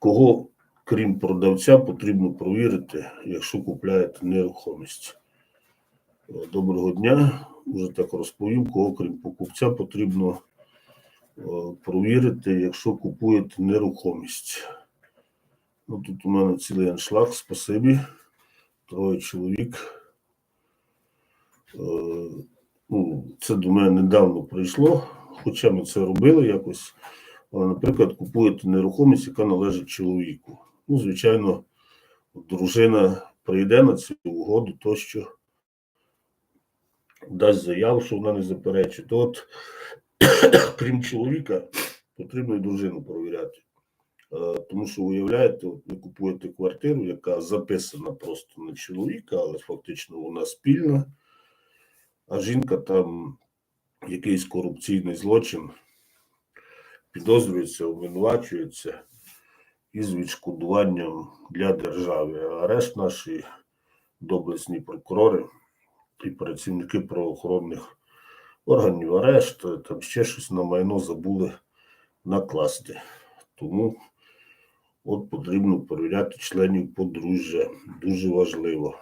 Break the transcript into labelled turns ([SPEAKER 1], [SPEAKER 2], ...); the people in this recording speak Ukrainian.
[SPEAKER 1] Кого, крім продавця, потрібно провірити, якщо купляєте нерухомість? Е, Доброго дня. Уже так розповім, кого, крім покупця, потрібно е, провірити, якщо купуєте нерухомість. Ну, тут у мене цілий аншлаг, спасибі. Троє чоловік. Е, ну, це до мене недавно прийшло, хоча ми це робили якось. Але, наприклад, купуєте нерухомість, яка належить чоловіку. Ну, звичайно, дружина прийде на цю угоду, тощо дасть заяву, що вона не заперечує. То от, крім чоловіка, потрібно і дружину провіряти. Е, Тому що уявляєте, ви купуєте квартиру, яка записана просто на чоловіка, але фактично вона спільна, а жінка там якийсь корупційний злочин підозрюється, обвинувачується із відшкодуванням для держави. А решт наші доблесні прокурори і працівники правоохоронних органів арешт, там ще щось на майно забули накласти. Тому от потрібно перевіряти членів подружжя. Дуже важливо.